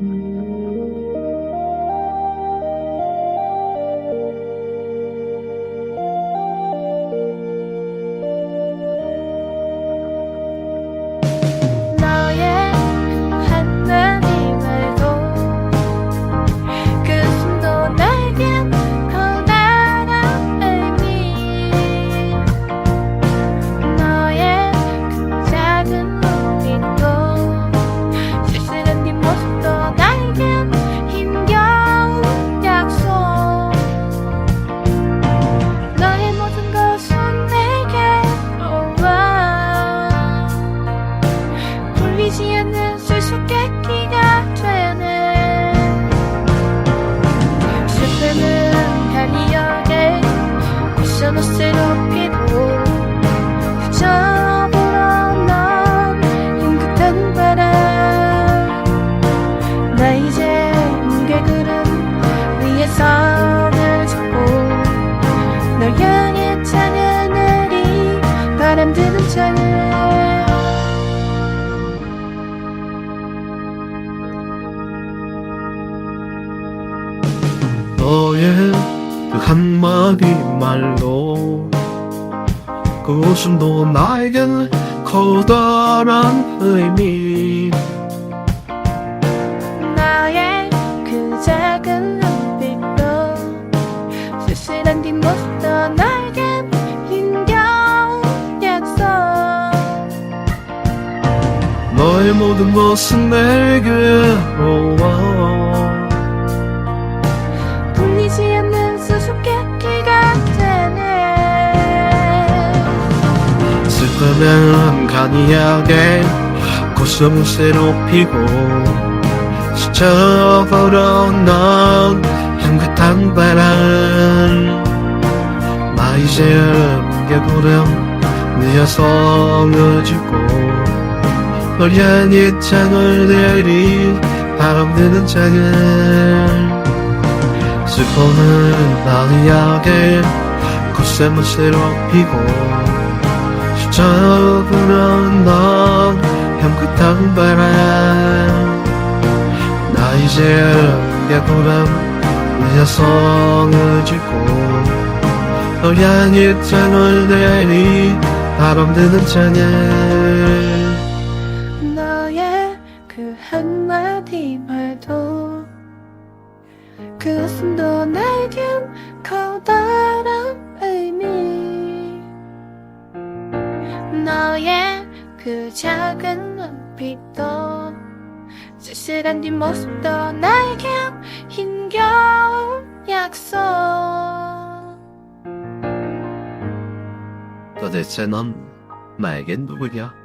너의 너의 그 한마디 말로. 그 웃음도 나에겐 커다란 의미. 나의 그 작은 눈빛도 쓸쓸한 뒷모습도 나에겐 힘겨운 약속 너의 모든 것은 내게 슬픔은 간이하게 고슴을 높이고 스쳐버려 넌 향긋한 바람 나 이제 무게구름 네 여성을 짚고 널 향해 창을 내리 바람 드는 창을 슬픔은 나이하게 고슴을 높이고 스쳐버려 넌 향긋한 바람. 나 이제 여성을 짚고 널 향해 창을 내리 바람 드는 창을. 너의 그 한마디 말도 그 웃음도 나 그 작은 눈빛도 쓸쓸한 뒷모습도 나에겐 힘겨운 약속 도대체 넌 나에겐 누구냐?